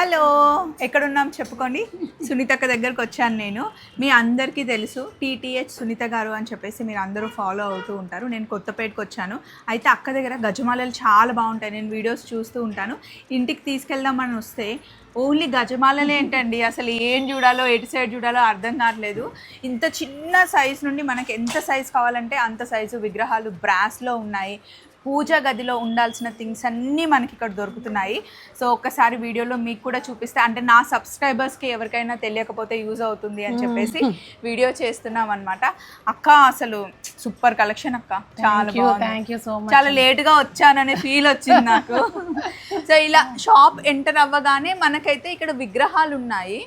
Hello ఎక్కడున్నాం చెప్పుకోండి. సునీతక్క దగ్గరకు వచ్చాను నేను. మీ అందరికీ తెలుసు టీటీహెచ్ సునీత గారు అని చెప్పేసి మీరు అందరూ ఫాలో అవుతూ ఉంటారు. నేను కొత్తపేటకు వచ్చాను. అయితే అక్క దగ్గర గజమాలలు చాలా బాగుంటాయి. నేను వీడియోస్ చూస్తూ ఉంటాను. ఇంటికి తీసుకెళ్దామని వస్తే ఓన్లీ గజమాలలే ఏంటండి? అసలు ఏం చూడాలో ఎటు సైడ్ చూడాలో అర్థం కావట్లేదు. ఇంత చిన్న సైజ్ నుండి మనకి ఎంత సైజ్ కావాలంటే అంత సైజు విగ్రహాలు బ్రాస్లో ఉన్నాయి. పూజా గదిలో ఉండాల్సిన థింగ్స్ అన్నీ మనకి ఇక్కడ దొరుకుతున్నాయి. సో ఒక్కసారి వీడియోలో మీకు కూడా చూపిస్తే. అంటే నా సబ్స్క్రైబర్స్కి ఎవరికైనా తెలియకపోతే యూజ్ అవుతుంది అని చెప్పేసి వీడియో చేస్తున్నాం అనమాట అక్క అసలు సూపర్ కలెక్షన్ అక్క. చాలా బాగుంది థ్యాంక్ యూ సో మచ్ చాలా లేట్గా వచ్చాననే ఫీల్ వచ్చింది నాకు. సో ఇలా షాప్ ఎంటర్ అవ్వగానే మనకైతే ఇక్కడ విగ్రహాలు ఉన్నాయి.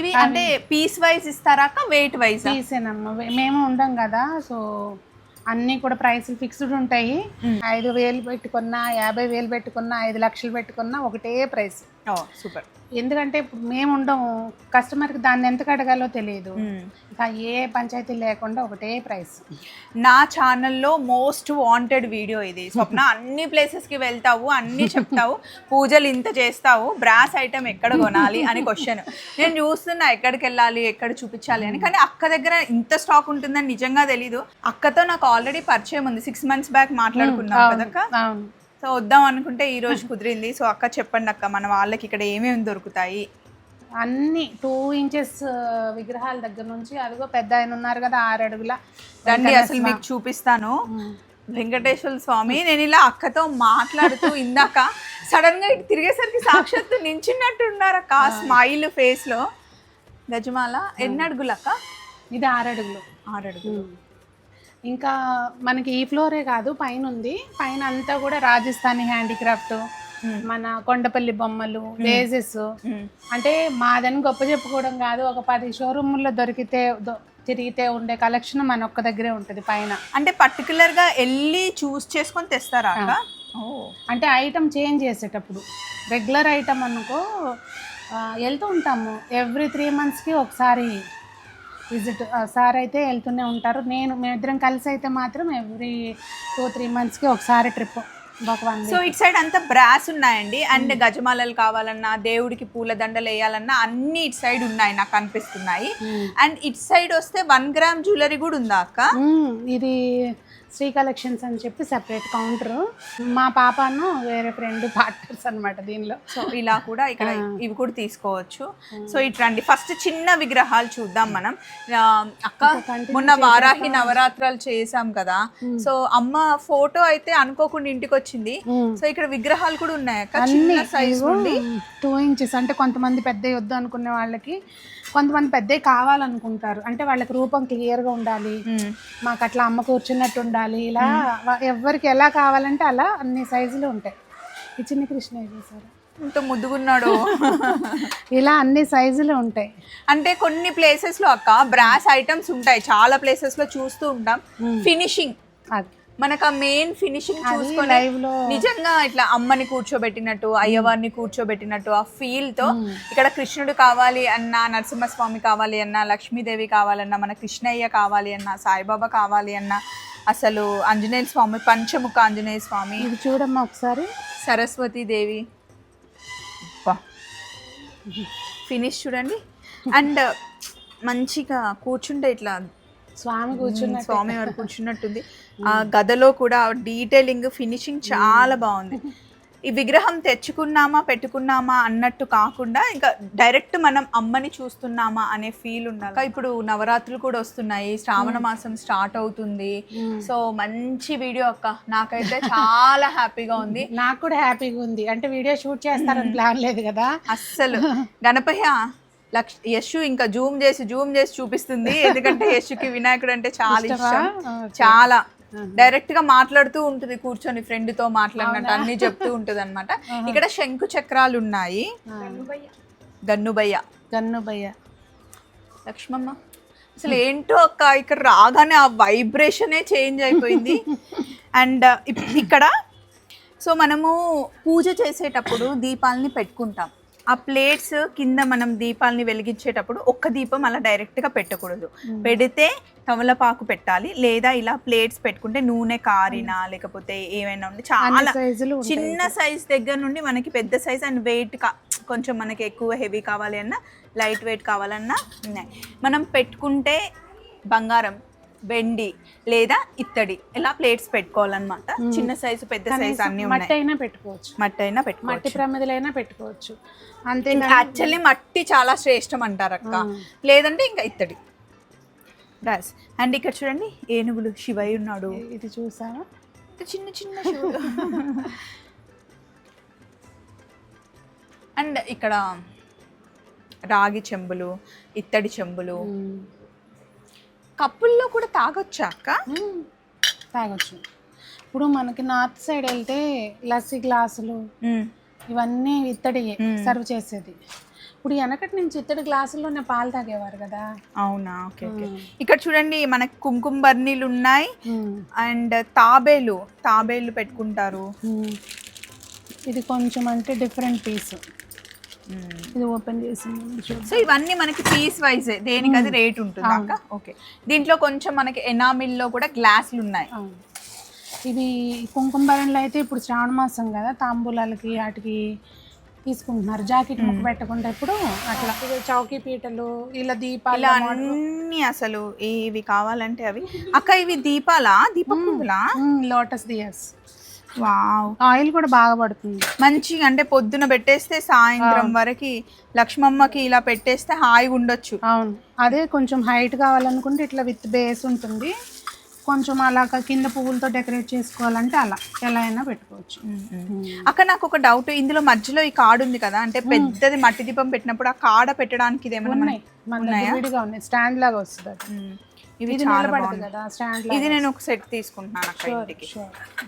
ఇవి అంటే పీస్ వైజ్ ఇస్తారా వెయిట్ వైజ్ తీసేనమ్మా మేము ఉండం కదా సో అన్నీ కూడా ప్రైస్లు ఫిక్స్డ్ ఉంటాయి. ఐదు వేలు పెట్టుకున్నా యాభై వేలు పెట్టుకున్నా ఐదు లక్షలు పెట్టుకున్నా ఒకటే ప్రైస్. సూపర్. ఎందుకంటే ఇప్పుడు మేము ఉండము కస్టమర్కి దాన్ని ఎంత అడగాలో తెలియదు. ఇంకా ఏ పంచాయతీ లేకుండా ఒకటే ప్రైస్. నా ఛానల్లో మోస్ట్ వాంటెడ్ వీడియో ఇది. స్వప్న అన్ని ప్లేసెస్కి వెళ్తావు అన్ని చెప్తావు పూజలు ఇంత చేస్తావు బ్రాస్ ఐటమ్ ఎక్కడ కొనాలి అని క్వశ్చన్ నేను చూస్తున్నా ఎక్కడికి వెళ్ళాలి ఎక్కడ చూపించాలి అని. కానీ అక్క దగ్గర ఇంత స్టాక్ ఉంటుందని నిజంగా తెలీదు. అక్కతో నాకు ఆల్రెడీ పరిచయం ఉంది. సిక్స్ మంత్స్ బ్యాక్ మాట్లాడుకున్నాం కదక్క? సో వద్దాం అనుకుంటే ఈ రోజు కుదిరింది. సో అక్క చెప్పండి అక్క మన వాళ్ళకి ఇక్కడ ఏమేమి దొరుకుతాయి? అన్ని టూ ఇంచెస్ విగ్రహాల దగ్గర నుంచి అదిగో పెద్ద ఆయన ఉన్నారు కదా ఆరు అడుగుల రండి అసలు మీకు చూపిస్తాను. వెంకటేశ్వర స్వామి నేను ఇలా అక్కతో మాట్లాడుతూ ఇందాక సడన్గా ఇటు తిరిగేసరికి సాక్షాత్తు నించున్నట్టు ఉన్నారు అక్క స్మైల్ ఫేస్లో గజమాల ఎన్ని అడుగులు అక్క? ఇది ఆరు అడుగులు. ఆరు అడుగులు. ఇంకా మనకి ఈ ఫ్లోరే కాదు పైన ఉంది పైన అంతా కూడా రాజస్థానీ హ్యాండీక్రాఫ్ట్ మన కొండపల్లి బొమ్మలు మ్మ్. అంటే మాదని గొప్ప చెప్పుకోవడం కాదు ఒక పది షోరూముల్లో దొరికితే తిరిగితే ఉండే కలెక్షన్ మన ఒక్క దగ్గరే ఉంటుంది పైన. అంటే పర్టికులర్గా వెళ్ళి చూస్ చేసుకొని తెస్తారా అంటే ఐటమ్ చేంజ్ చేసేటప్పుడు రెగ్యులర్ ఐటమ్ అనుకో వెళ్తూ ఉంటాము. ఎవ్రీ త్రీ మంత్స్కి ఒకసారి విజిట్ సార్ అయితే వెళ్తూనే ఉంటారు. నేను మేమిద్దరం కలిసి అయితే మాత్రం ఎవ్రీ టూ త్రీ మంత్స్కి ఒకసారి ట్రిప్ సో ఇటు సైడ్ అంతా బ్రాస్ ఉన్నాయండి. అండ్ గజమాలలు కావాలన్నా దేవుడికి పూల దండలు వేయాలన్నా అన్ని ఇటు సైడ్ ఉన్నాయి నాకు అనిపిస్తున్నాయి. అండ్ ఇటు సైడ్ వస్తే వన్ గ్రామ్ జ్యువెలరీ కూడా ఉందా అక్క? ఇది శ్రీ కలెక్షన్స్ అని చెప్పి సెపరేట్ కౌంటర్. మా పాపను వేరే ఫ్రెండ్ పార్ట్నర్స్ అన్నమాట దీనిలో. సో ఇలా కూడా ఇక్కడ ఇవి కూడా తీసుకోవచ్చు. సో ఇటు రండి. ఫస్ట్ చిన్న విగ్రహాలు చూద్దాం మనం. అక్క మొన్న వారాహి నవరాత్రాలు చేసాం కదా. సో అమ్మ ఫోటో అయితే అనుకోకుండా ఇంటికి వచ్చింది. సో ఇక్కడ విగ్రహాలు కూడా ఉన్నాయి అక్క. చిన్న సైజ్ నుండి టూ ఇంచెస్ అంటే కొంతమంది పెద్ద వద్దు అనుకునే వాళ్ళకి కొంతమంది పెద్దవి కావాలనుకుంటారు. అంటే వాళ్ళకి రూపం క్లియర్గా ఉండాలి. మాకు అట్లా అమ్మ కూర్చున్నట్టు ఉండాలి. ఇలా ఎవరికి ఎలా కావాలంటే అలా అన్ని సైజులు ఉంటాయి. ఈ చిన్న కృష్ణ చేశారు? ఇంత ముద్దుగున్నాడు. ఇలా అన్ని సైజులు ఉంటాయి. అంటే కొన్ని ప్లేసెస్లో అక్క బ్రాస్ ఐటమ్స్ ఉంటాయి. చాలా ప్లేసెస్లో చూస్తూ ఉంటాం. ఫినిషింగ్ అది. మనకు ఆ మెయిన్ ఫినిషింగ్ చూసుకొని నిజంగా ఇట్లా అమ్మని కూర్చోబెట్టినట్టు అయ్యవారిని కూర్చోబెట్టినట్టు ఆ ఫీల్తో ఇక్కడ కృష్ణుడు కావాలి అన్నా నరసింహస్వామి కావాలి అన్నా లక్ష్మీదేవి కావాలన్నా మన కృష్ణయ్య కావాలి అన్నా సాయిబాబా కావాలి అన్నా అసలు ఆంజనేయ స్వామి పంచముఖ ఆంజనేయ స్వామి ఇది చూడమ్మా ఒకసారి. సరస్వతి దేవి. ఫినిష్ చూడండి. అండ్ మంచిగా కూర్చుంటే ఇట్లా స్వామి కూర్చున్న స్వామి వారు కూర్చున్నట్టుంది. ఆ గదలో కూడా డీటెయిలింగ్ ఫినిషింగ్ చాలా బాగుంది. ఈ విగ్రహం తెచ్చుకున్నామా పెట్టుకున్నామా అన్నట్టు కాకుండా ఇంకా డైరెక్ట్ మనం అమ్మని చూస్తున్నామా అనే ఫీల్ ఉండాలి. ఇప్పుడు నవరాత్రులు కూడా వస్తున్నాయి. శ్రావణ మాసం స్టార్ట్ అవుతుంది. సో మంచి వీడియో అక్క. నాకైతే చాలా హ్యాపీగా ఉంది. నాకు కూడా హ్యాపీగా ఉంది. అంటే వీడియో షూట్ చేస్తారని ప్లాన్ లేదు కదా. అస్సలు. గణపయ్య లక్ష యశు ఇంకా జూమ్ చేసి జూమ్ చేసి చూపిస్తుంది. ఎందుకంటే యశుకి వినాయకుడు అంటే చాలా ఇష్టం. చాలా. డైరెక్ట్గా మాట్లాడుతూ ఉంటుంది కూర్చొని ఫ్రెండ్తో మాట్లాడినట్టు అన్ని చెప్తూ ఉంటది అనమాట ఇక్కడ శంకు చక్రాలు ఉన్నాయి. గన్నుబయ్య. గన్నుబయ్య. లక్ష్మమ్మ. అసలు ఏంటో అక్క ఇక్కడ రాగానే ఆ వైబ్రేషనే చేంజ్ అయిపోయింది. అండ్ ఇక్కడ సో మనము పూజ చేసేటప్పుడు దీపాలని పెట్టుకుంటాం. ఆ ప్లేట్స్ కింద మనం దీపాలని వెలిగించేటప్పుడు ఒక్క దీపం అలా డైరెక్ట్గా పెట్టకూడదు. పెడితే తమలపాకు పెట్టాలి లేదా ఇలా ప్లేట్స్ పెట్టుకుంటే నూనె కారినా లేకపోతే ఏమైనా ఉండి అన్ని చాలా. చిన్న సైజ్ దగ్గర నుండి మనకి పెద్ద సైజ్ అండ్ వెయిట్ కా కొంచెం మనకి ఎక్కువ హెవీ కావాలి అన్నా లైట్ వెయిట్ కావాలన్నా ఉన్నాయి. మనం పెట్టుకుంటే బంగారం వెండి లేదా ఇత్తడి. ఇలా ప్లేట్స్ పెట్టుకోవాలన్నమాట. చిన్న సైజు పెద్ద సైజు అన్ని మట్టి అయినా పెట్టుకోవచ్చు. మట్టి అయినా మట్టి పెట్టుకోవచ్చు. ప్రమిదలైనా పెట్టుకోవచ్చు. అంతే యాక్చువల్లీ మట్టి చాలా శ్రేష్టం అంటారు అక్క. లేదంటే ఇంకా ఇత్తడి. రాస్ అండ్ ఇక్కడ చూడండి ఏనుగులు శివయ్య ఉన్నాడు. ఇది చూసావా? ఇంత చిన్న చిన్న అండ్ ఇక్కడ రాగి చెంబులు ఇత్తడి చెంబులు. కప్పుల్లో కూడా తాగొచ్చా అక్క. తాగొచ్చు. ఇప్పుడు మనకి నార్త్ సైడ్ వెళ్తే లస్సీ గ్లాసులు. ఇవన్నీ ఇత్తడియే సర్వ్ చేసేది. ఇప్పుడు వెనకటి నుంచి ఇత్తడి గ్లాసుల్లోనే పాలు తాగేవారు కదా? అవునా? Okay okay. ఇక్కడ చూడండి మనకి కుంకుమ బర్నీలు ఉన్నాయి. అండ్ తాబేలు తాబేలు పెట్టుకుంటారు. ఇది కొంచెం అంటే డిఫరెంట్ పీస్. ఇది ఓపెన్ చూడు సో ఇవన్నీ మనకి పీస్ వైజ్ దేనికి అది రేట్ ఉంటుంది అక్క ఓకే దీంట్లో కొంచెం మనకి ఎనామిల్లో కూడా గ్లాసులు ఉన్నాయి. ఇవి కుంకుమ భరణిలో అయితే ఇప్పుడు శ్రావణ మాసం కదా తాంబూలాలకి వాటికి తీసుకుంటున్నారు. జాకెట్ ముక్క పెట్టకుండా ఇప్పుడు అట్లా ఇవి చౌకీ పీటలు ఇలా దీపాలు అన్ని అసలు ఇవి కావాలంటే అవి. అక్క ఇవి దీపాలా? దీపకుందులా లోటస్ దియర్స్ వావ్. ఆయిల్ కూడా బాగా పడుతుంది. మంచిగా అంటే పొద్దున పెట్టేస్తే సాయంత్రం వరకు లక్ష్మమ్మకి ఇలా పెట్టేస్తే హాయిగా ఉండొచ్చు. అవును. అదే కొంచెం హైట్ కావాలనుకుంటే ఇట్లా విత్ బేస్ ఉంటుంది. కొంచెం అలాగ కింద పువ్వులతో డెకరేట్ చేసుకోవాలంటే అలా. ఎలా అయినా పెట్టుకోవచ్చు. అక్క నాకు ఒక డౌట్. ఇందులో మధ్యలో ఈ కాడ ఉంది కదా అంటే పెద్దది మట్టి దీపం పెట్టినప్పుడు ఆ కాడ పెట్టడానికి ఇది ఏమైనా ఉన్నాయి. స్టాండ్ లాగా వస్తుంది ఇది చాలా బాగుంది. కదా స్టాండ్ ఇది నేను ఒక సెట్ తీసుకుంటున్నాను అక్క ఇంటికి.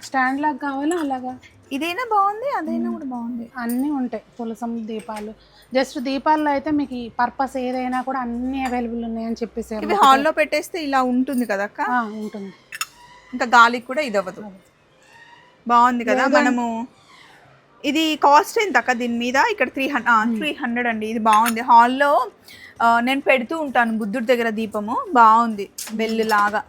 స్టాండ్ లాగా కావాలా అలాగా? ఇదైనా బాగుంది అదైనా కూడా బాగుంది. అన్నీ ఉంటాయి తులసం దీపాలు. జస్ట్ దీపాల్లో అయితే మీకు ఈ పర్పస్ ఏదైనా కూడా అన్నీ అవైలబుల్ ఉన్నాయని చెప్పేసి ఇవి హాల్లో పెట్టేస్తే ఇలా ఉంటుంది కదా అక్క? ఉంటుంది. ఇంకా గాలికి కూడా ఇది అవ్వదు బాగుంది కదా మనము ఇది కాస్ట్ ఎంత అక్క దీని మీద? ఇక్కడ త్రీ హండ్రెడ్ త్రీ హండ్రెడ్ అండి. ఇది బాగుంది. హాల్లో నేను పెడుతూ ఉంటాను బుద్ధుడి దగ్గర దీపము. బాగుంది. బెల్లు లాగా.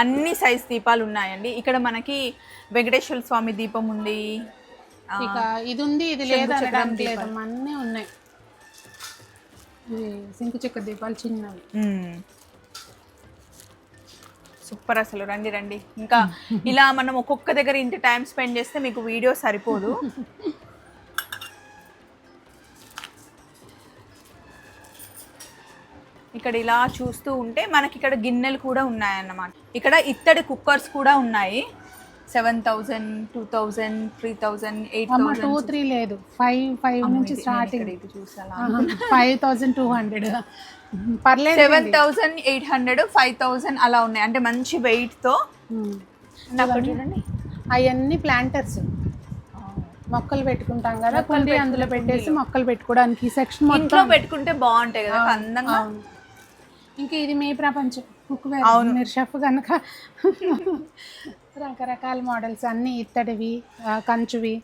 అన్ని సైజ్ దీపాలు ఉన్నాయండి. ఇక్కడ మనకి వెంకటేశ్వర స్వామి దీపం ఉంది. ఇక ఇది ఉంది ఇది లేదు. అన్నీ ఉన్నాయి. సింకు చెక్క దీపాలు చిన్నవి. మ్మ్. సూపర్ అసలు. రండి రండి. ఇంకా ఇలా మనం ఒక్కొక్క దగ్గర ఇంత టైం స్పెండ్ చేస్తే మీకు వీడియో సరిపోదు. ఇక్కడ ఇలా చూస్తూ ఉంటే మనకి ఇక్కడ గిన్నెలు కూడా ఉన్నాయన్నమాట. ఇక్కడ ఇత్తడి కుక్కర్స్ కూడా ఉన్నాయి. Seven thousand two thousand three thousand eight అమ్మ టూ త్రీ లేదు. ఫైవ్ ఫైవ్ నుంచి starting. Five thousand two hundred. పర్లేదు seven thousand eight hundred five thousand అలా ఉన్నాయి. అంటే మంచి వెయిట్తో అక్కడ చూడండి. అవన్నీ ప్లాంటర్స్. మొక్కలు పెట్టుకుంటాం కదా కుండి అందులో పెట్టేసి మొక్కలు పెట్టుకోవడానికి ఈ సెక్షన్ మొత్తం. ఇంట్లో పెట్టుకుంటే బాగుంటాయి కదా అందంగా. ఇంకా ఇది మీ ప్రపంచం. కుక్వేర్ మీరు షెఫ్ కనుక. రకరకాల మోడల్స్ అన్నీ ఇత్తడివి కంచువి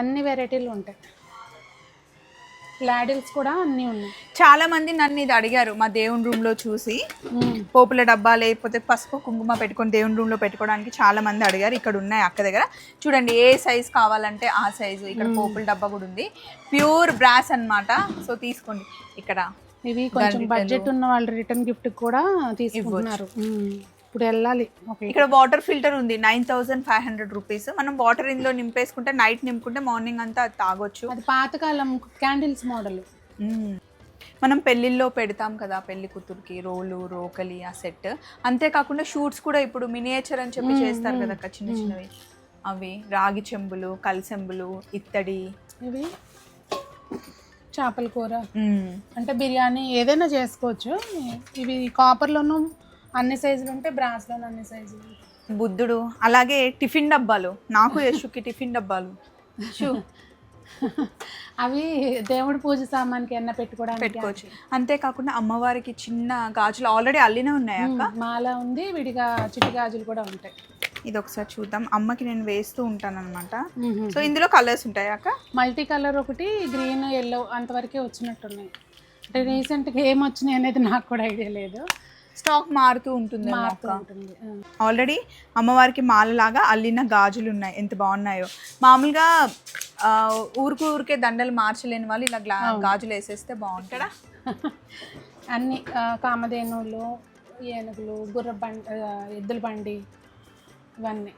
అన్ని వెరైటీలు ఉంటాయి. లాడిల్స్ కూడా అన్నీ ఉన్నాయి. చాలా మంది నన్ను ఇది అడిగారు మా దేవుని రూమ్లో చూసి. పోపుల డబ్బా లేకపోతే పసుపు కుంకుమ పెట్టుకొని దేవుని రూమ్లో పెట్టుకోవడానికి చాలా మంది అడిగారు ఇక్కడ ఉన్నాయి అక్క దగ్గర. చూడండి ఏ సైజ్ కావాలంటే ఆ సైజు ఇక్కడ పోపుల డబ్బా కూడా ఉంది. ప్యూర్ బ్రాస్ అన్నమాట. సో తీసుకోండి ఇక్కడ. ఇవి కొంచెం బడ్జెట్ ఉన్న వాళ్ళు రిటర్న్ గిఫ్ట్ కూడా తీసుకుంటున్నారు. ఇప్పుడు వెళ్ళాలి. ఇక్కడ వాటర్ ఫిల్టర్ ఉంది. Nine thousand five hundred rupees. మనం వాటర్ ఇందులో నింపేసుకుంటే నైట్ నింపుకుంటే మార్నింగ్ అంతా అది తాగొచ్చు. అది పాతకాలం క్యాండిల్స్ మోడల్. మ్మ్. మనం పెళ్ళిళ్ళలో పెడతాం కదా పెళ్ళి కూతురికి రోలు రోకలి ఆ సెట్. అంతేకాకుండా షూట్స్ కూడా ఇప్పుడు మినియేచర్ అని చెప్పి చేస్తారు కదా అక్క చిన్న చిన్నవి. అవి రాగి చెంబులు కలిసెంబులు ఇత్తడి. ఇవి చేపల కూర. అంటే బిర్యానీ ఏదైనా చేసుకోవచ్చు. ఇవి కాపర్లోనూ అన్ని సైజులు ఉంటాయి బ్రాస్లోనూ అన్ని సైజులు. బుద్ధుడు. అలాగే టిఫిన్ డబ్బాలు. నాకు యశుకి టిఫిన్ డబ్బాలు. షూ. అవి దేవుడి పూజ సామాన్కి ఎన్న పెట్టుకోవడానికి పెట్టుకోవచ్చు. అంతేకాకుండా అమ్మవారికి చిన్న గాజులు ఆల్రెడీ అల్లినే ఉన్నాయి అక్క. మాల ఉంది విడిగా చిట్టి గాజులు కూడా ఉంటాయి. ఇది ఒకసారి చూద్దాం. అమ్మకి నేను వేస్తూ ఉంటాను అనమాట సో ఇందులో కలర్స్ ఉంటాయి అక్క? మల్టీ కలర్ ఒకటి గ్రీన్ ఎల్లో అంతవరకే వచ్చినట్టున్నాయి. అంటే రీసెంట్గా ఏం వచ్చినాయి అనేది నాకు కూడా ఐడియా లేదు. స్టాక్ మారుతూ ఉంటుంది మారుతూ అక్క. ఉంటుంది ఆల్రెడీ అమ్మవారికి మాలలాగా అల్లిన గాజులు ఉన్నాయి. ఎంత బాగున్నాయో. మామూలుగా ఊరికి ఊరికే దండలు మార్చలేని వాళ్ళు ఇలా గ్లా గాజులు వేసేస్తే బాగుంటుందా? అన్ని కామధేనువులు ఏనుగులు గుర్ర బండి ఎద్దుల బండి ఇవన్నీ.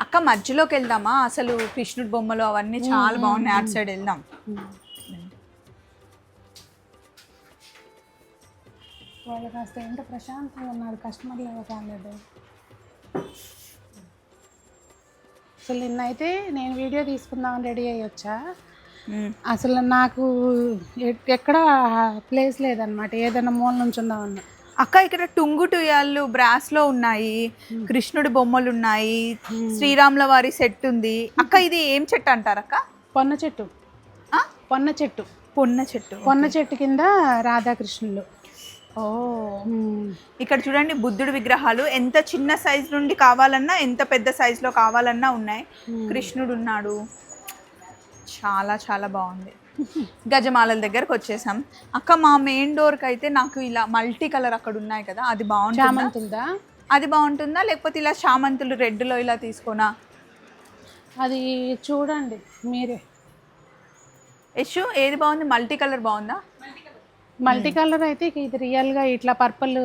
అక్క మధ్యలోకి వెళ్దామా? అసలు కృష్ణుడి బొమ్మలు అవన్నీ చాలా బాగున్నాయి. అటు సైడ్ వెళ్దాం. వాళ్ళు కాస్త ఏంటో ప్రశాంతంగా ఉన్నారు కస్టమర్లు ఎవరు రాలేదు. అసలు నిన్నైతే నేను వీడియో తీసుకుందామని రెడీ అయ్యి వచ్చా. మ్మ్. అసలు నాకు ఎక్కడ ప్లేస్ లేదనమాట ఏదైనా మూల నుంచి ఉందామన్నా అక్క ఇక్కడ టుంగు టుయాళ్ళు బ్రాస్లో ఉన్నాయి కృష్ణుడి బొమ్మలు ఉన్నాయి శ్రీరాముల వారి సెట్ ఉంది. అక్క ఇది ఏం చెట్టు అంటారు అక్క? పొన్న చెట్టు? పొన్న చెట్టు. పొన్న చెట్టు పొన్న చెట్టు కింద రాధాకృష్ణులు. ఓ ఉమ్. ఇక్కడ చూడండి బుద్ధుడి విగ్రహాలు ఎంత చిన్న సైజ్ నుండి కావాలన్నా ఎంత పెద్ద size లో కావాలన్నా ఉన్నాయి. కృష్ణుడు ఉన్నాడు. చాలా చాలా బాగుంది. గజమాలల దగ్గరకు వచ్చేసాం. అక్క మా మెయిన్ డోర్కి అయితే నాకు ఇలా మల్టీ కలర్ అక్కడ ఉన్నాయి కదా అది బాగుంటుందా? అది బాగుంటుందా? లేకపోతే ఇలా చామంతులు రెడ్లో ఇలా తీసుకోనా అది చూడండి మీరే. యశు ఏది బాగుంది? మల్టీ కలర్ బాగుందా? మల్టీ కలర్ అయితే ఇది రియల్గా ఇట్లా పర్పుల్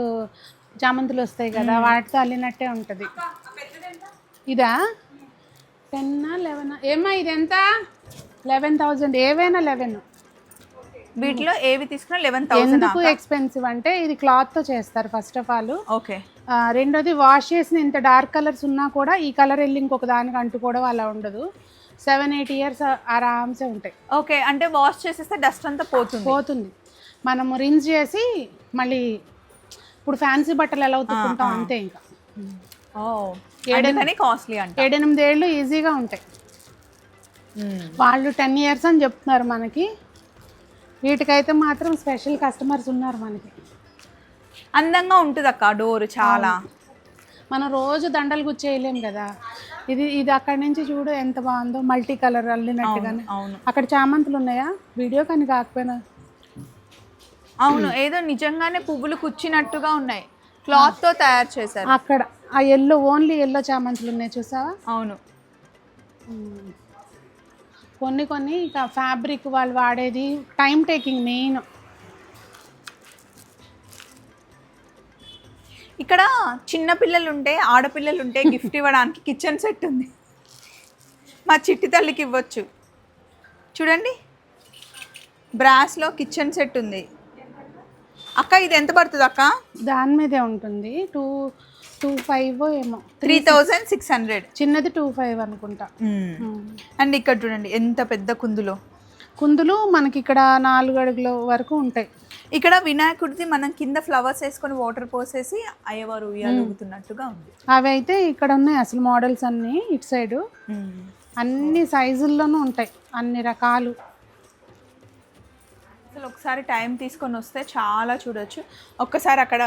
చామంతులు వస్తాయి కదా వాటితో అల్లినట్టే ఉంటుంది. ఇదా? Ten eleven? ఏమా ఇది ఎంత? లెవెన్ థౌజండ్ ఏవైనా లెవెన్ వీటిలో ఏవి తీసుకున్నా లెవెన్ థౌసండ్ ఎందుకు ఎక్స్పెన్సివ్ అంటే ఇది క్లాత్తో చేస్తారు ఫస్ట్ ఆఫ్ ఆల్ ఓకే. రెండోది వాష్ చేసిన ఇంత డార్క్ కలర్స్ ఉన్నా కూడా ఈ కలర్ వెళ్ళి ఇంకొక దానికి అంటుకోవడం అలా ఉండదు. సెవెన్ ఎయిట్ ఇయర్స్ ఆరామ్సే ఉంటాయి. ఓకే అంటే వాష్ చేసేస్తే డస్ట్ అంతా పోతుంది. పోతుంది. మనము రిన్స్ చేసి మళ్ళీ ఇప్పుడు ఫ్యాన్సీ బట్టలు ఎలా ఉతుక్కుంటాం అంతే ఇంకా. ఓ ఏడని కాస్ట్లీ అంట. ఏడెనిమిది ఏళ్ళు ఈజీగా ఉంటాయి. వాళ్ళు టెన్ ఇయర్స్ అని చెప్తున్నారు మనకి. వీటికైతే మాత్రం స్పెషల్ కస్టమర్స్ ఉన్నారు మనకి. అందంగా ఉంటుంది అక్క డోర్ చాలా. మనం రోజు దండలు గుచ్చేయలేం కదా. ఇది ఇది అక్కడి నుంచి చూడు ఎంత బాగుందో మల్టీ కలర్ అల్లినట్టుగానే. అక్కడ చామంతులు ఉన్నాయా? వీడియో కానీ కాకపోయినా. అవును ఏదో నిజంగానే పువ్వులు కుచ్చినట్టుగా ఉన్నాయి. క్లాత్తో తయారు చేశారు. అక్కడ ఆ ఎల్లో ఓన్లీ ఎల్లో చామంతులు ఉన్నాయి చూసావా? అవును. కొన్ని కొన్ని ఇక ఫ్యాబ్రిక్ వాళ్ళు వాడేది టైం టేకింగ్ మెయిన్ ఇక్కడ చిన్న పిల్లలు ఉంటే ఆడపిల్లలు ఉంటే గిఫ్ట్ ఇవ్వడానికి కిచెన్ సెట్ ఉంది. మా చిట్టి తల్లికి ఇవ్వచ్చు. చూడండి. బ్రాస్లో కిచెన్ సెట్ ఉంది. అక్క ఇది ఎంత పడుతుంది అక్క? దాని మీదే ఉంటుంది. టూ టూ ఫైవ్ ఏమో. Three thousand six hundred. చిన్నది టూ ఫైవ్ అనుకుంటా. అండ్ ఇక్కడ చూడండి ఎంత పెద్ద కుందులో. కుందులు మనకి ఇక్కడ నాలుగు అడుగుల వరకు ఉంటాయి. ఇక్కడ వినాయకుడిది మనం కింద ఫ్లవర్స్ వేసుకొని వాటర్ పోసేసి అయ్యవారు ఊగుతున్నట్టుగా ఉంది. అవి అయితే ఇక్కడ ఉన్నాయి అసలు మోడల్స్ అన్నీ ఇటు సైడు. అన్ని సైజుల్లోనూ ఉంటాయి. అన్ని రకాలు. అసలు ఒకసారి టైం తీసుకొని వస్తే చాలా చూడొచ్చు. ఒక్కసారి అక్కడ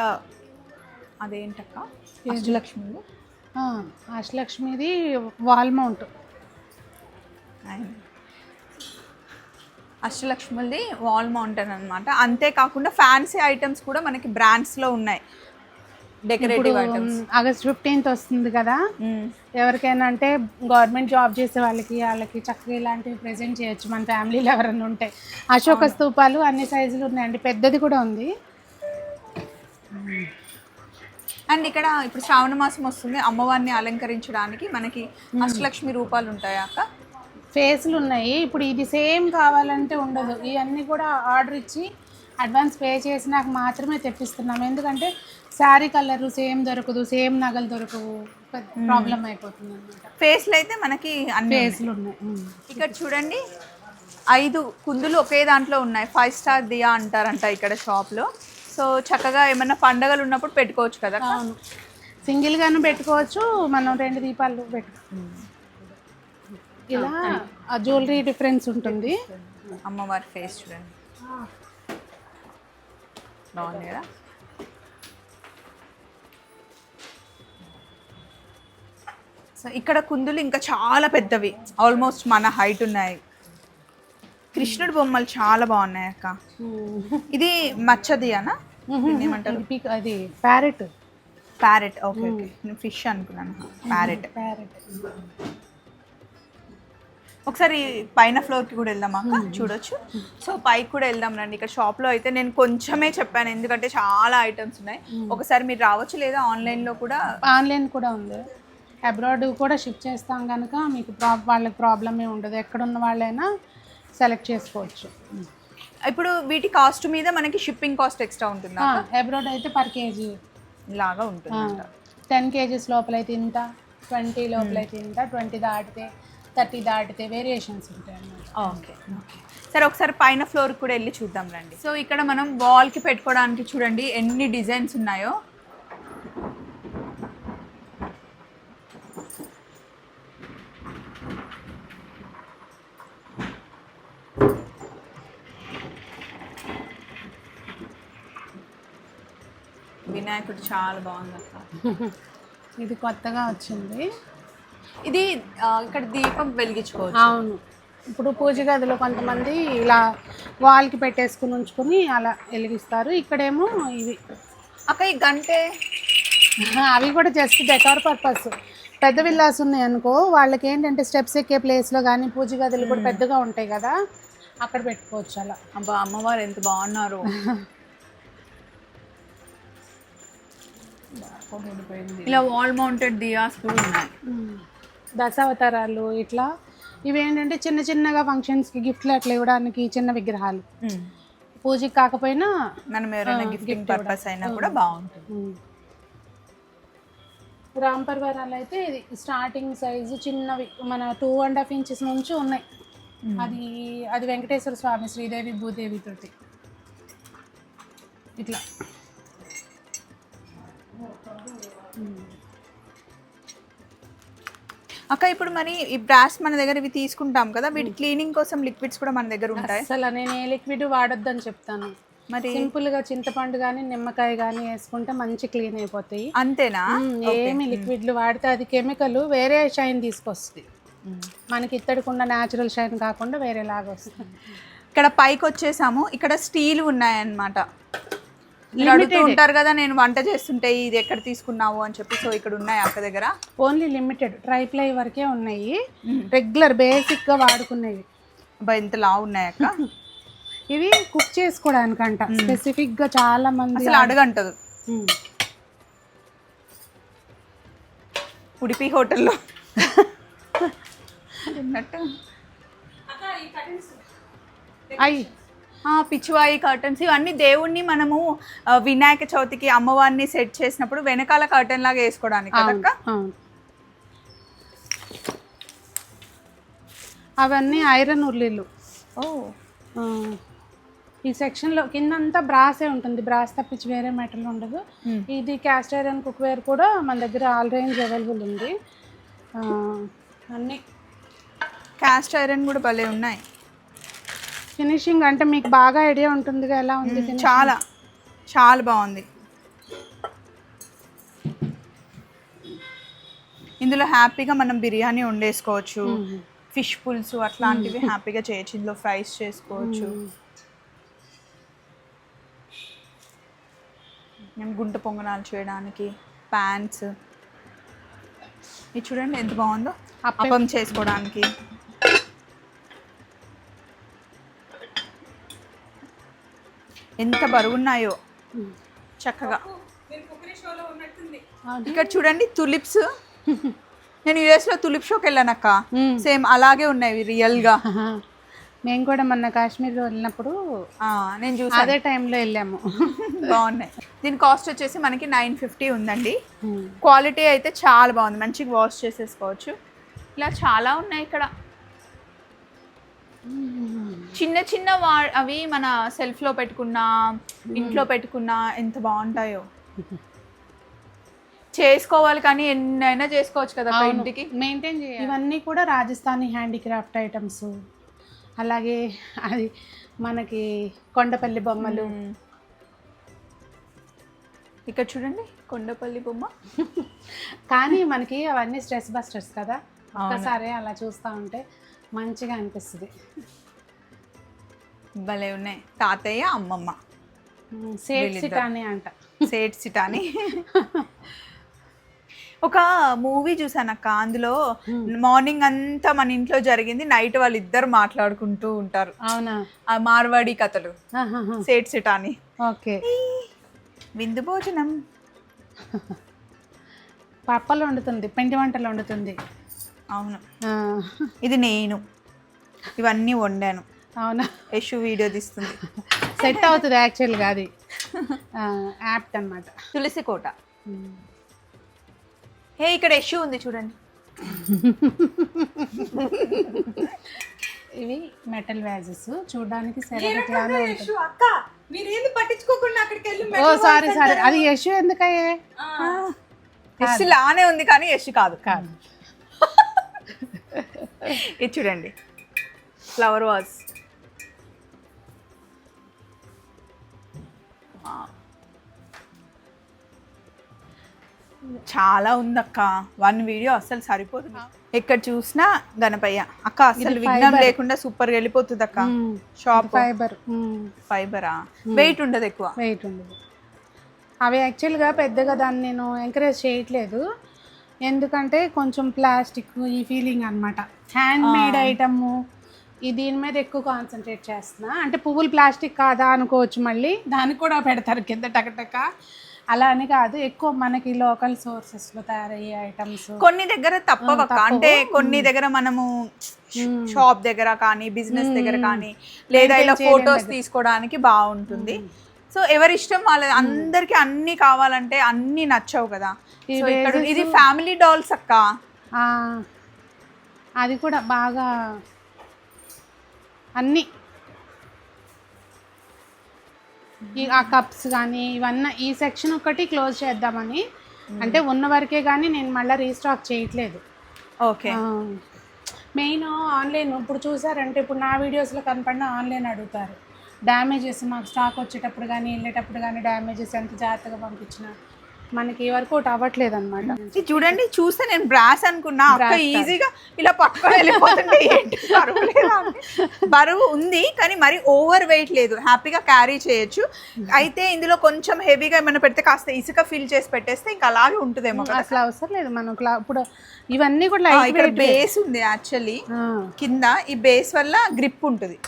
అదేంటక్క? అష్టలక్ష్మి ఆ, అష్టలక్ష్మిది వాల్ మౌంట్. అష్టలక్ష్మిది వాల్ మౌంటైన్ అనమాట అంతేకాకుండా ఫ్యాన్సీ ఐటమ్స్ కూడా మనకి బ్రాండ్స్లో ఉన్నాయి. డెకరేటివ్ ఆగస్ట్ ఫిఫ్టీన్త్ వస్తుంది కదా. ఎవరికైనా అంటే గవర్నమెంట్ జాబ్ చేసే వాళ్ళకి వాళ్ళకి చక్కగా ఇలాంటివి ప్రెజెంట్ చేయొచ్చు. మన ఫ్యామిలీలో ఎవరైనా ఉంటే. అశోక స్తూపాలు అన్ని సైజులు ఉన్నాయండి. పెద్దది కూడా ఉంది. అండ్ ఇక్కడ ఇప్పుడు శ్రావణ మాసం వస్తుంది. అమ్మవారిని అలంకరించడానికి మనకి అష్టలక్ష్మి రూపాలు ఉంటాయి అక్క? ఫేస్లు ఉన్నాయి. ఇప్పుడు ఇది సేమ్ కావాలంటే ఉండదు. ఇవన్నీ కూడా ఆర్డర్ ఇచ్చి అడ్వాన్స్ పే చేసినాక మాత్రమే తెప్పిస్తున్నాం. ఎందుకంటే శారీ కలర్ సేమ్ దొరకదు సేమ్ నగలు దొరకవు. ప్రాబ్లం అయిపోతుంది అనమాట ఫేస్లు అయితే మనకి అన్ని. ఫేస్లు ఉన్నాయి. ఇక్కడ చూడండి ఐదు కుందులు ఒకే దాంట్లో ఉన్నాయి. ఫైవ్ స్టార్ దియా అంటారంట ఇక్కడ షాప్లో. సో చక్కగా ఏమన్నా పండగలు ఉన్నప్పుడు పెట్టుకోవచ్చు కదా? అవును. సింగిల్ గాను పెట్టుకోవచ్చు మనం రెండు దీపాలు పెట్టు. ఇలా ఆ జ్యువెలరీ డిఫరెన్స్ ఉంటుంది. అమ్మవారి ఫేస్ చూడండి. బాగుంది కదా? సో ఇక్కడ కుందులు ఇంకా చాలా పెద్దవి. ఆల్మోస్ట్ మన హైట్ ఉన్నాయి. కృష్ణుడి బొమ్మలు చాలా బాగున్నాయి అక్క. ఇది మచ్చది అనా ఏమంటారు? అది ప్యారెట్ ప్యారెట్ ఓకే ఓకే నేను ఫిష్ అనుకున్నాను. ప్యారెట్ ప్యారెట్ ఒకసారి పైన ఫ్లోర్కి కూడా వెళ్దాం అక్క? చూడొచ్చు. సో పైకి కూడా వెళ్దాం రండి. ఇక్కడ షాప్లో అయితే నేను కొంచెమే చెప్పాను. ఎందుకంటే చాలా ఐటమ్స్ ఉన్నాయి. ఒకసారి మీరు రావచ్చు లేదా ఆన్లైన్లో కూడా? ఆన్లైన్ కూడా ఉంది. అబ్రాడ్ కూడా షిప్ చేస్తాం కనుక మీకు ప్రా వాళ్ళకి ప్రాబ్లమ్ ఏమి ఉండదు. ఎక్కడున్న వాళ్ళైనా సెలెక్ట్ చేసుకోవచ్చు. ఇప్పుడు వీటి కాస్ట్ మీద మనకి షిప్పింగ్ కాస్ట్ ఎక్స్ట్రా ఉంటుందా? అబ్రాడ్ అయితే పర్ కేజీ. లాగా ఉంటుంది టెన్ కేజీస్ లోపల అయితే ఇంత ట్వంటీ లోపల అయితే ఇంత ట్వంటీ దాటితే థర్టీ దాటితే వేరియేషన్స్ ఉంటాయి అన్నమాట ఓకే ఓకే. సరే ఒకసారి పైన ఫ్లోర్ కూడా వెళ్ళి చూద్దాం రండి. సో ఇక్కడ మనం వాల్కి పెట్టుకోవడానికి చూడండి ఎన్ని డిజైన్స్ ఉన్నాయో. వినాయకుడు చాలా బాగుంది అక్క. ఇది కొత్తగా వచ్చింది. ఇది ఇక్కడ దీపం వెలిగించుకోవచ్చు. అవును. ఇప్పుడు పూజ గదిలో కొంతమంది ఇలా వాల్కి పెట్టేసుకుని ఉంచుకుని అలా వెలిగిస్తారు. ఇక్కడేమో ఇవి. అక్క ఈ గంటే? అవి కూడా జస్ట్ డెకార్ పర్పస్ పెద్ద విల్లాస్ ఉన్నాయి అనుకో వాళ్ళకి ఏంటంటే స్టెప్స్ ఎక్కే ప్లేస్లో కానీ పూజ గదులు కూడా పెద్దగా ఉంటాయి కదా. అక్కడ పెట్టుకోవచ్చు అలా. అబ్బా అమ్మవారు ఎంత బాగున్నారు. ఇలా వాల్ మౌంటెడ్ దియాస్ కూడా ఉన్నాయి. దశావతారాలు ఇట్లా. ఇవి ఏంటంటే చిన్న చిన్నగా ఫంక్షన్స్కి గిఫ్ట్లు అట్లా ఇవ్వడానికి చిన్న విగ్రహాలు. పూజకి కాకపోయినా మనం ఎవరైనా గిఫ్టింగ్ పర్పస్ అయినా కూడా బాగుంటుంది. రామ్ పర్వరాలు అయితే ఇది స్టార్టింగ్ సైజు చిన్నవి. మన టూ అండ్ హాఫ్ ఇంచెస్ నుంచి ఉన్నాయి. అది అది వెంకటేశ్వర స్వామి శ్రీదేవి భూదేవి తోటి. ఇట్లా. అక్క ఇప్పుడు మరి ఈ బ్రాస్ మన దగ్గర ఇవి తీసుకుంటాం కదా వీటి క్లీనింగ్ కోసం లిక్విడ్స్ కూడా మన దగ్గర ఉంటాయి? అసలు నేను ఏ లిక్విడ్ వాడొద్దని చెప్తాను. మరి సింపుల్గా చింతపండు కానీ నిమ్మకాయ కానీ వేసుకుంటే మంచి క్లీన్ అయిపోతాయి. అంతేనా? ఏమి లిక్విడ్లు వాడితే అది కెమికల్ వేరే షైన్ తీసుకొస్తుంది. మనకి ఇత్తడికుండా న్యాచురల్ షైన్ కాకుండా వేరే లాగా వస్తుంది. ఇక్కడ పైకి వచ్చేసాము. ఇక్కడ స్టీల్ ఉన్నాయన్నమాట. అడుగుతూ ఉంటారు కదా నేను వంట చేస్తుంటే ఇది ఎక్కడ తీసుకున్నావు అని చెప్పి సో ఇక్కడ ఉన్నాయి అక్క దగ్గర. ఓన్లీ లిమిటెడ్ ట్రై ప్లై వరకే ఉన్నాయి. రెగ్యులర్ బేసిక్గా వాడుకునేవి. అబ్బా ఎంత లావు ఉన్నాయి అక్క. ఇవి కుక్ చేసుకోవడానికంట. స్పెసిఫిక్గా చాలా మంది అసలు అడగంటదు. ఉడిపి హోటల్లో. తిన్నట్టు అయ్యి ఆ, పిచ్చివాయి కర్టన్స్ ఇవన్నీ దేవుణ్ణి మనము వినాయక చవితికి అమ్మవారిని సెట్ చేసినప్పుడు వెనకాల కర్టన్ లాగా వేసుకోవడానికి కదక్క అవన్నీ ఐరన్ ఉర్లీలు. ఓ. ఆ, ఈ సెక్షన్లో కిందంతా బ్రాసే ఉంటుంది. బ్రాస్ తప్పించి వేరే మెటల్ ఉండదు. ఇది క్యాస్ట్ ఐరన్ కుక్వేర్ కూడా మన దగ్గర ఆల్ రేంజ్ అవైలబుల్ ఉంది. ఆ, అన్నీ క్యాస్ట్ ఐరన్ కూడా భలే ఉన్నాయి. ఫినిషింగ్ అంటే మీకు బాగా ఐడియా ఉంటుందిగా ఎలా ఉంది? చాలా చాలా బాగుంది. ఇందులో హ్యాపీగా మనం బిర్యానీ వండేసుకోవచ్చు. ఫిష్ పులుసు అట్లాంటివి హ్యాపీగా చేయొచ్చు ఇందులో ఫ్రైస్ చేసుకోవచ్చు. మేము. గుంట పొంగనాలు చేయడానికి ప్యాన్స్. ఇది చూడండి ఎంత బాగుందో. అప్పం చేసుకోవడానికి. ఎంత బరువున్నాయో. చక్కగా. ఇక్కడ చూడండి తులిప్స్ నేను యుఎస్లో తులిప్ షోకి వెళ్ళానక్క. సేమ్ అలాగే ఉన్నాయి రియల్గా ఆహా. మేము కూడా మొన్న కాశ్మీర్ వెళ్ళినప్పుడు నేను చూసాను అదే టైంలో వెళ్ళాము బాగున్నాయి దీని కాస్ట్ వచ్చేసి మనకి నైన్ ఫిఫ్టీ ఉందండి. క్వాలిటీ అయితే చాలా బాగుంది మంచిగా వాష్ చేసేసుకోవచ్చు ఇలా చాలా ఉన్నాయి ఇక్కడ చిన్న చిన్న వా అవి మన సెల్ఫ్లో పెట్టుకున్న ఇంట్లో పెట్టుకున్న ఎంత బాగుంటాయో. చేసుకోవాలి కానీ ఎన్నైనా చేసుకోవచ్చు కదా ఇంటికి. మెయింటైన్ చేయాలి. ఇవన్నీ కూడా రాజస్థానీ హ్యాండీక్రాఫ్ట్ ఐటమ్స్. అలాగే అది మనకి కొండపల్లి బొమ్మలు. మ్మ్. ఇక్కడ చూడండి కొండపల్లి బొమ్మ. కానీ మనకి అవన్నీ స్ట్రెస్ బస్టర్స్ కదా. ఒక్కసారి అలా చూస్తూ ఉంటే మంచిగా అనిపిస్తుంది. భలే ఉన్నాయి. తాతయ్య అమ్మమ్మ. సేట్ సిట్ అని అంట. సేట్ సిటాని. ఒక మూవీ చూసాను అక్క. అందులో మార్నింగ్ అంతా మన ఇంట్లో జరిగింది. నైట్ వాళ్ళు ఇద్దరు మాట్లాడుకుంటూ ఉంటారు. అవునా? ఆ మార్వాడి కథలు. సేట్ సిటాని. ఓకే. విందు భోజనం. పప్పలు వండుతుంది పిండి వంటలు వండుతుంది. అవును. ఇది నేను. ఇవన్నీ వండాను. అవునా? యశు వీడియో తీస్తుంది. సెట్ అవుతుంది యాక్చువల్గా అది. యాప్ట్ అనమాట తులసి కోట. హే ఇక్కడ యశు ఉంది చూడండి. ఇవి మెటల్ వ్యాజెస్. చూడడానికి అక్క మీరేంది పట్టించుకోకుండా అక్కడికి వెళ్ళి ఓ సారీ సారీ. అది యశు ఎందుకయ్యే? యశ్ లానే ఉంది కానీ యశ్ కాదు. కాదు. ఇది చూడండి. ఫ్లవర్ వాజ్ చాలా ఉందక్క. వన్ వీడియో అస్సలు సరిపోదు. ఎక్కడ చూసినా గణపయ్య. అక్క అసలు విఘ్నం లేకుండా సూపర్ వెళ్ళిపోతుంది అక్క. షాప్ ఫైబర్ ఫైబరా వెయిట్ ఉండదు ఎక్కువ. వెయిట్ ఉండదు. అవి యాక్చువల్గా పెద్దగా దాన్ని నేను ఎంకరేజ్ చేయట్లేదు. ఎందుకంటే కొంచెం ప్లాస్టిక్ ఈ ఫీలింగ్ అనమాట హ్యాండ్ మేడ్ ఐటమ్ ఈ దీని మీద ఎక్కువ కాన్సన్ట్రేట్ చేస్తున్నా. అంటే పువ్వులు ప్లాస్టిక్ కాదా అనుకోవచ్చు మళ్ళీ. దానికి కూడా పెడతారు కింద టకటక అలా అని కాదు. ఎక్కువ మనకి లోకల్ సోర్సెస్లో తయారయ్యే ఐటమ్స్ కొన్ని దగ్గర తప్పవక్క అంటే కొన్ని దగ్గర మనము షాప్ దగ్గర కానీ బిజినెస్ దగ్గర కానీ లేదా ఇలా ఫొటోస్ తీసుకోవడానికి బాగుంటుంది. సో ఎవరి ఇష్టం వాళ్ళ అందరికి అన్ని కావాలంటే అన్ని నచ్చవు కదా. ఇక్కడ ఇది ఫ్యామిలీ డాల్స్ అక్క. అది కూడా బాగా అన్నీ. ఆ కప్స్ కానీ ఇవన్నీ ఈ సెక్షన్ ఒకటి క్లోజ్ చేద్దామని. అంటే ఉన్న వరకే కానీ నేను మళ్ళీ రీస్టాక్ చేయట్లేదు. ఓకే మెయిన్ ఆన్లైన్ ఇప్పుడు చూసారంటే ఇప్పుడు నా వీడియోస్లో కనపడిన ఆన్లైన్ అడుగుతారు. డ్యామేజెస్ మాకు స్టాక్ వచ్చేటప్పుడు కానీ వెళ్ళేటప్పుడు కానీ డ్యామేజెస్ ఎంత జాగ్రత్తగా పంపించినా. మనకి వర్కౌట్ అవ్వట్లేదు అనమాట చూడండి చూస్తే నేను బ్రాస్ అనుకున్నా. అక్క ఈజీగా ఇలా పట్టుకొని వెళ్ళిపోతుంటే ఏంటి? బరువు లేదా అని. బరువు ఉంది కానీ మరి ఓవర్ వెయిట్ లేదు. హ్యాపీగా క్యారీ చేయొచ్చు. అయితే ఇందులో కొంచెం హెవీగా ఏమైనా పెడితే కాస్త ఇసుక ఫిల్ చేసి పెట్టేస్తే ఇంకా అలాగే ఉంటుందేమో అసలు అవసరం లేదు మనం ఇప్పుడు ఇవన్నీ కూడా ఇక్కడ బేస్ ఉంది యాక్చువల్లీ కింద ఈ బేస్ వల్ల గ్రిప్ ఉంటుంది.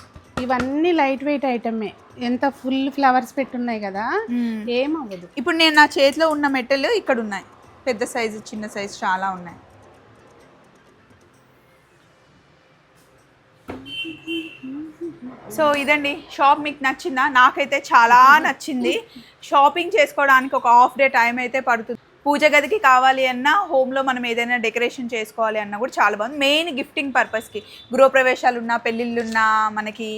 ఇవన్నీ లైట్ వెయిట్ ఐటమే ఎంత ఫుల్ ఫ్లవర్స్ పెట్టున్నాయి కదా ఏమవ్వదు. ఇప్పుడు నేను నా చేతిలో ఉన్న మెటల్ ఇక్కడ ఉన్నాయి. పెద్ద సైజు చిన్న సైజు చాలా ఉన్నాయి. సో ఇదండి షాప్ మీకు నచ్చిందా? నాకైతే చాలా నచ్చింది. షాపింగ్ చేసుకోవడానికి ఒక హాఫ్ డే టైం అయితే పడుతుంది. పూజ గదికి కావాలి అన్నా హోమ్లో మనం ఏదైనా డెకరేషన్ చేసుకోవాలి అన్నా కూడా చాలా బాగుంది. మెయిన్ గిఫ్టింగ్ పర్పస్కి గృహప్రవేశాలు ఉన్నా పెళ్ళిళ్ళున్నా మనకి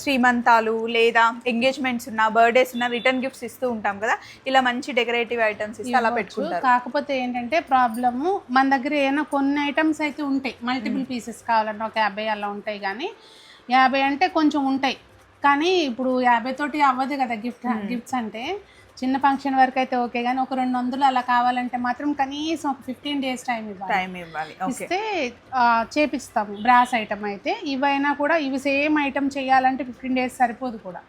శ్రీమంతాలు లేదా ఎంగేజ్మెంట్స్ ఉన్నా బర్త్డేస్ ఉన్నా రిటర్న్ గిఫ్ట్స్ ఇస్తూ ఉంటాం కదా. ఇలా మంచి డెకరేటివ్ ఐటమ్స్ ఇస్తే అలా పెట్టుకుంటారు. కాకపోతే ఏంటంటే ప్రాబ్లము మన దగ్గర ఏమైనా కొన్ని ఐటమ్స్ అయితే ఉంటాయి. మల్టిపుల్ పీసెస్ కావాలంటే ఒక యాభై అలా ఉంటాయి కానీ యాభై అంటే కొంచెం ఉంటాయి. కానీ ఇప్పుడు యాభై తోటి అవ్వదు కదా గిఫ్ట్ గిఫ్ట్స్ అంటే చిన్న ఫంక్షన్ వరకు అయితే ఓకే కానీ ఒక రెండు వందలు అలా కావాలంటే మాత్రం కనీసం ఒక ఫిఫ్టీన్ డేస్ టైం ఇవ్వాలి. టైం ఇవ్వాలి. ఇస్తే ఆ, చేపిస్తాము బ్రాస్ ఐటమ్ అయితే. ఇవైనా కూడా ఇవి సేమ్ ఐటమ్ చేయాలంటే ఫిఫ్టీన్ డేస్ సరిపోదు కూడా.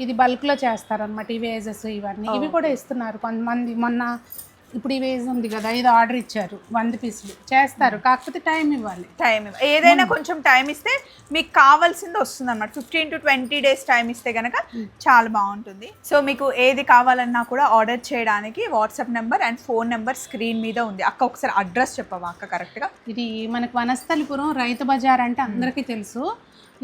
ఇది బల్క్లో చేస్తారనమాట ఈ వేజెస్ ఇవన్నీ. ఇవి కూడా ఇస్తున్నారు కొంతమంది. మొన్న ఇప్పుడు ఈ వేజ్ ఉంది కదా ఇది ఆర్డర్ ఇచ్చారు వంద పీసులు. చేస్తారు కాకపోతే టైం ఇవ్వాలి. టైం ఏదైనా కొంచెం టైం ఇస్తే మీకు కావాల్సింది వస్తుంది అనమాట fifteen to twenty days time ఇస్తే కనుక చాలా బాగుంటుంది. సో మీకు ఏది కావాలన్నా కూడా ఆర్డర్ చేయడానికి WhatsApp number and phone number screen మీద ఉంది. అక్క ఒకసారి అడ్రస్ చెప్పవా అక్క కరెక్ట్గా? ఇది మనకు వనస్థలిపురం రైతు బజార్ అంటే అందరికీ తెలుసు.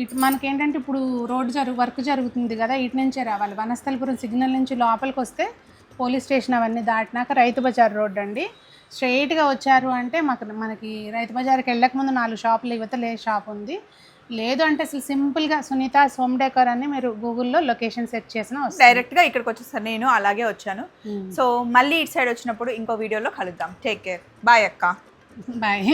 ఇటు మనకేంటంటే ఇప్పుడు రోడ్డు జరుగు వర్క్ జరుగుతుంది కదా ఇటు నుంచే రావాలి. వనస్థలిపురం సిగ్నల్ నుంచి లోపలికి వస్తే పోలీస్ స్టేషన్ అవన్నీ దాటినాక రైతు బజార్ రోడ్ అండి. స్ట్రైట్గా వచ్చారు అంటే మాకు మనకి రైతు బజార్కి వెళ్ళక ముందు నాలుగు షాపులు ఇవతలే షాప్ ఉంది. లేదు అంటే అసలు సింపుల్గా సునీత సోమ్ డెకర్ అని మీరు గూగుల్లో లొకేషన్ సెట్ చేసిన డైరెక్ట్గా ఇక్కడికి వచ్చేసాను. నేను అలాగే వచ్చాను. సో మళ్ళీ ఇటు సైడ్ వచ్చినప్పుడు ఇంకో వీడియోలో కలుద్దాం. టేక్ కేర్ బాయ్ అక్క. బాయ్